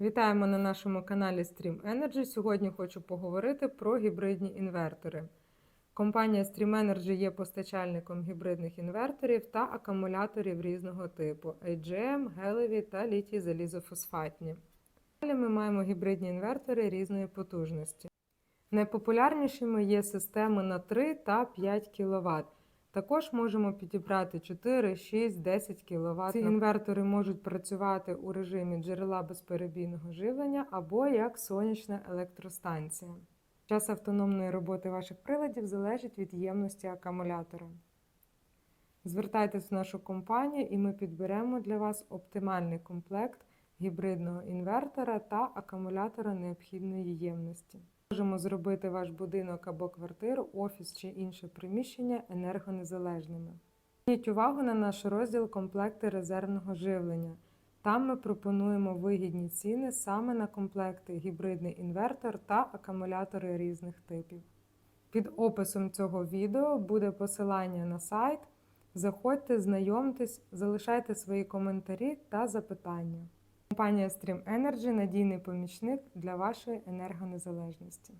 Вітаємо на нашому каналі Stream Energy. Сьогодні хочу поговорити про гібридні інвертори. Компанія Stream Energy є постачальником гібридних інверторів та акумуляторів різного типу AGM, гелеві та літій залізофосфатні. Далі ми маємо гібридні інвертори різної потужності. Найпопулярнішими є системи на 3 та 5 кВт. Також можемо підібрати 4, 6, 10 кВт. Ці інвертори можуть працювати у режимі джерела безперебійного живлення або як сонячна електростанція. Час автономної роботи ваших приладів залежить від ємності акумулятора. Звертайтесь в нашу компанію і ми підберемо для вас оптимальний комплект гібридного інвертора та акумулятора необхідної ємності. Можемо зробити ваш будинок або квартиру, офіс чи інше приміщення енергонезалежними. Зверніть увагу на наш розділ комплекти резервного живлення. Там ми пропонуємо вигідні ціни саме на комплекти гібридний інвертор та акумулятори різних типів. Під описом цього відео буде посилання на сайт. Заходьте, знайомтесь, залишайте свої коментарі та запитання. Компанія Stream Energy – надійний помічник для вашої енергонезалежності.